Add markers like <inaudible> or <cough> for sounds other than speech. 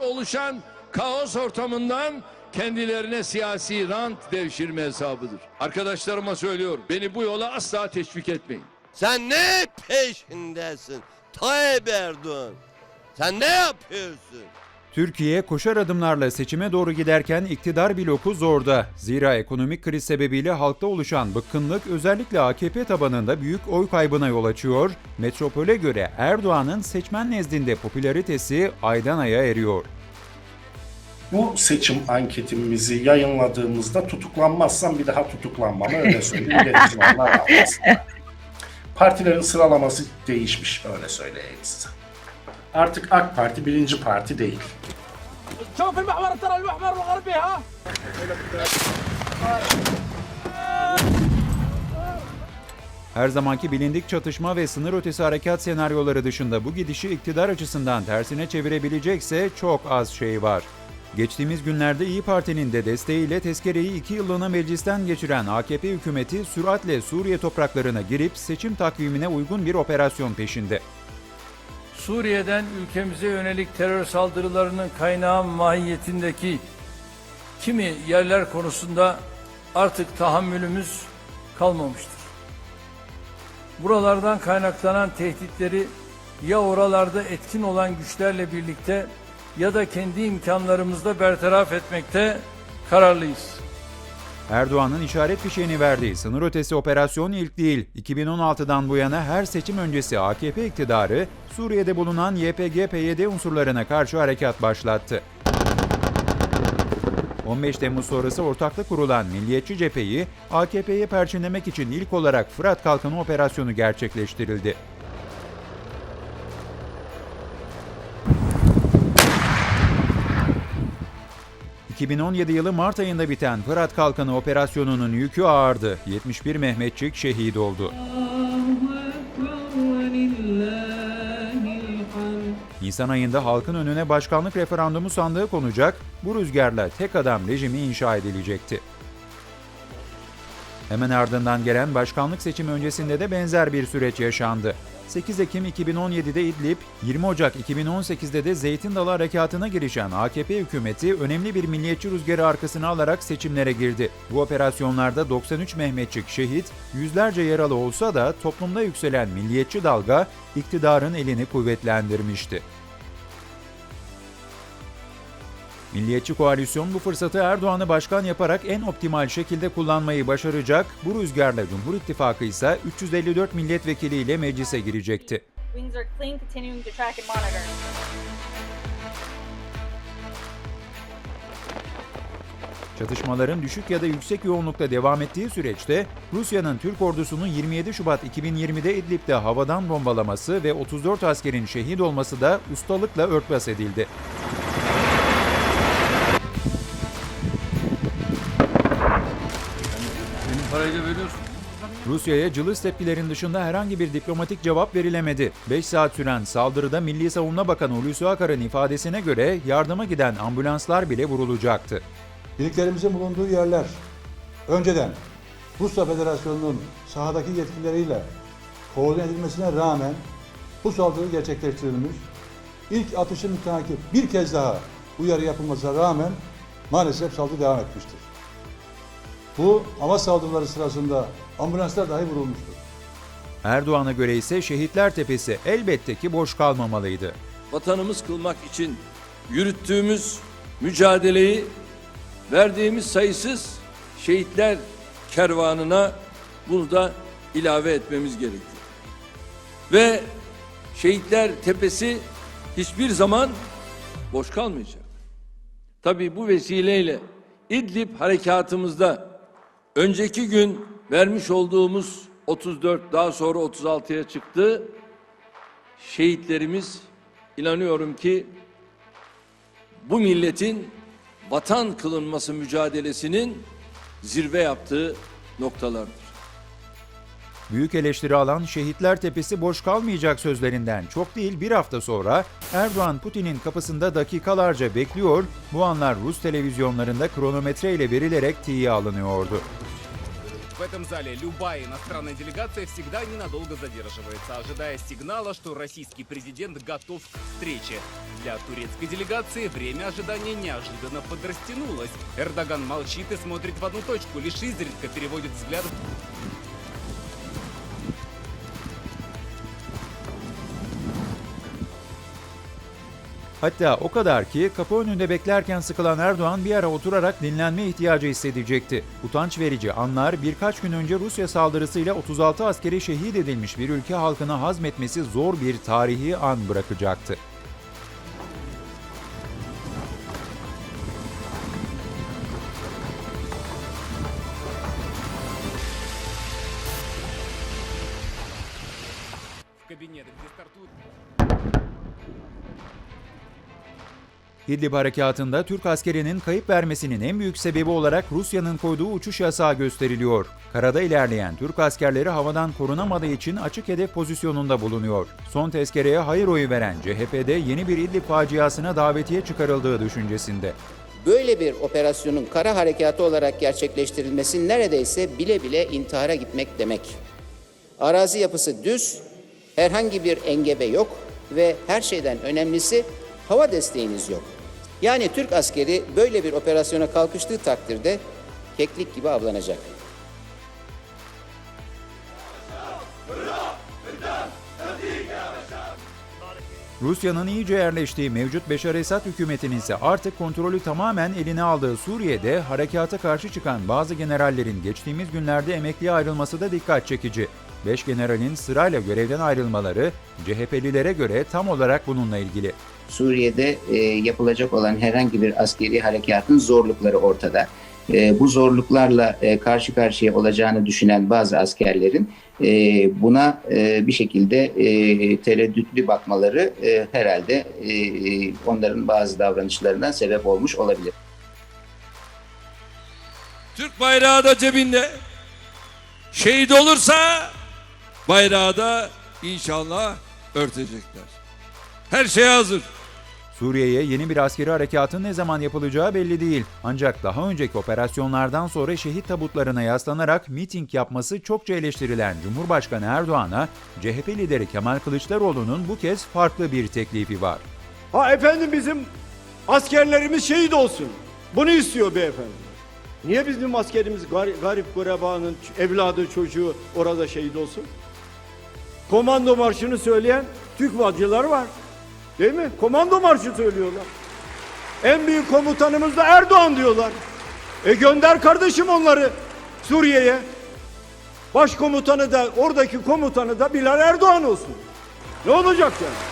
oluşan kaos ortamından kendilerine siyasi rant devşirme hesabıdır. Arkadaşlarıma söylüyorum. Beni bu yola asla teşvik etmeyin. Sen ne peşindesin? Tayyip Erdoğan. Sen ne yapıyorsun? Türkiye koşar adımlarla seçime doğru giderken iktidar bloku zorda. Zira ekonomik kriz sebebiyle halkta oluşan bıkkınlık özellikle AKP tabanında büyük oy kaybına yol açıyor. Metropole göre Erdoğan'ın seçmen nezdinde popülaritesi aydan aya eriyor. Bu seçim anketimizi yayınladığımızda tutuklanmazsam bir daha tutuklanmam öyle söyleyeyim. <laughs> Partilerin sıralaması değişmiş öyle söyleyeyim size. Artık AK Parti birinci parti değil. Her zamanki bilindik çatışma ve sınır ötesi harekat senaryoları dışında bu gidişi iktidar açısından tersine çevirebilecekse çok az şey var. Geçtiğimiz günlerde İyi Parti'nin de desteğiyle tezkereyi iki yıllığına meclisten geçiren AKP hükümeti süratle Suriye topraklarına girip seçim takvimine uygun bir operasyon peşinde. Suriye'den ülkemize yönelik terör saldırılarının kaynağı mahiyetindeki kimi yerler konusunda artık tahammülümüz kalmamıştır. Buralardan kaynaklanan tehditleri ya oralarda etkin olan güçlerle birlikte ya da kendi imkanlarımızla bertaraf etmekte kararlıyız. Erdoğan'ın işaret fişeğini verdiği sınır ötesi operasyon ilk değil. 2016'dan bu yana her seçim öncesi AKP iktidarı Suriye'de bulunan YPG-PYD unsurlarına karşı harekat başlattı. 15 Temmuz sonrası ortaklık kurulan Milliyetçi Cephe'yi AKP'ye perçinlemek için ilk olarak Fırat Kalkanı operasyonu gerçekleştirildi. ...2017 yılı Mart ayında biten Fırat Kalkanı operasyonunun yükü ağırdı. 71 Mehmetçik şehit oldu. Nisan ayında halkın önüne başkanlık referandumu sandığı konacak, bu rüzgarla tek adam rejimi inşa edilecekti. Hemen ardından gelen başkanlık seçimi öncesinde de benzer bir süreç yaşandı. 8 Ekim 2017'de İdlib, 20 Ocak 2018'de de Zeytin Dalı Harekatı'na girişen AKP hükümeti önemli bir milliyetçi rüzgarı arkasına alarak seçimlere girdi. Bu operasyonlarda 93 Mehmetçik şehit, yüzlerce yaralı olsa da toplumda yükselen milliyetçi dalga iktidarın elini kuvvetlendirmişti. Milliyetçi koalisyon bu fırsatı Erdoğan'ı başkan yaparak en optimal şekilde kullanmayı başaracak. Bu rüzgarla Cumhur İttifakı ise 354 milletvekiliyle meclise girecekti. Çatışmaların düşük ya da yüksek yoğunlukta devam ettiği süreçte Rusya'nın Türk ordusunu 27 Şubat 2020'de İdlib'de havadan bombalaması ve 34 askerin şehit olması da ustalıkla örtbas edildi. Parayı da veriyorsun. Rusya'ya cılız tepkilerin dışında herhangi bir diplomatik cevap verilemedi. 5 saat süren saldırıda Milli Savunma Bakanı Hulusi Akar'ın ifadesine göre yardıma giden ambulanslar bile vurulacaktı. birliklerimizin bulunduğu yerler önceden Rusya Federasyonu'nun sahadaki yetkilileriyle koordine edilmesine rağmen bu saldırı gerçekleştirilmiş. İlk atışı müteakip bir kez daha uyarı yapılmasına rağmen maalesef saldırı devam etmiştir. Bu hava saldırıları sırasında ambulanslar dahi vurulmuştur. Erdoğan'a göre ise Şehitler Tepesi elbette ki boş kalmamalıydı. vatanımız kılmak için yürüttüğümüz mücadeleyi verdiğimiz sayısız şehitler kervanına bunu da ilave etmemiz gerekiyor. Ve şehitler tepesi hiçbir zaman boş kalmayacak. Tabii bu vesileyle İdlib harekatımızda önceki gün vermiş olduğumuz 34 daha sonra 36'ya çıktı şehitlerimiz inanıyorum ki bu milletin vatan kılınması mücadelesinin zirve yaptığı noktalardır. Büyük eleştiri alan Şehitler Tepesi boş kalmayacak sözlerinden çok değil bir hafta sonra Erdoğan Putin'in kapısında dakikalarca bekliyor, bu anlar Rus televizyonlarında kronometre ile verilerek tiye alınıyordu. В этом зале любая иностранная делегация всегда ненадолго задерживается, ожидая сигнала, что российский президент готов к встрече. Для турецкой делегации время ожидания неожиданно подрастянулось. Эрдоган молчит и смотрит в одну точку, лишь изредка переводит взгляд Hatta o kadar ki kapı önünde beklerken sıkılan Erdoğan bir ara oturarak dinlenme ihtiyacı hissedecekti. Utanç verici anlar birkaç gün önce Rusya saldırısıyla 36 askeri şehit edilmiş bir ülke halkına hazmetmesi zor bir tarihi an bırakacaktı. в кабинет, где стартует İdlib harekatında Türk askerinin kayıp vermesinin en büyük sebebi olarak Rusya'nın koyduğu uçuş yasağı gösteriliyor. Karada ilerleyen Türk askerleri havadan korunamadığı için açık hedef pozisyonunda bulunuyor. Son tezkereye hayır oyu veren CHP'de yeni bir İdlib faciasına davetiye çıkarıldığı düşüncesinde. Böyle bir operasyonun kara harekatı olarak gerçekleştirilmesi neredeyse bile bile intihara gitmek demek. Arazi yapısı düz, herhangi bir engebe yok ve her şeyden önemlisi hava desteğiniz yok. Yani Türk askeri böyle bir operasyona kalkıştığı takdirde keklik gibi avlanacak. Rusya'nın iyice yerleştiği mevcut Beşar Esad hükümetinin ise artık kontrolü tamamen eline aldığı Suriye'de harekata karşı çıkan bazı generallerin geçtiğimiz günlerde emekliye ayrılması da dikkat çekici. Beş generalin sırayla görevden ayrılmaları CHP'lilere göre tam olarak bununla ilgili. Suriye'de e, yapılacak olan herhangi bir askeri harekatın zorlukları ortada. E, bu zorluklarla e, karşı karşıya olacağını düşünen bazı askerlerin e, buna e, bir şekilde e, tereddütlü bakmaları e, herhalde e, onların bazı davranışlarından sebep olmuş olabilir. Türk bayrağı da cebinde. Şehit olursa bayrağı da inşallah örtecekler. Her şey hazır. Suriye'ye yeni bir askeri harekatın ne zaman yapılacağı belli değil. Ancak daha önceki operasyonlardan sonra şehit tabutlarına yaslanarak miting yapması çokça eleştirilen Cumhurbaşkanı Erdoğan'a CHP lideri Kemal Kılıçdaroğlu'nun bu kez farklı bir teklifi var. Ha efendim bizim askerlerimiz şehit olsun. Bunu istiyor beyefendi. Niye bizim askerimiz gar- garip gurebanın evladı çocuğu orada şehit olsun? Komando marşını söyleyen Türk vacılar var. Değil mi? Komando marşı söylüyorlar. En büyük komutanımız da Erdoğan diyorlar. E gönder kardeşim onları Suriye'ye. Başkomutanı da oradaki komutanı da Bilal Erdoğan olsun. Ne olacak yani?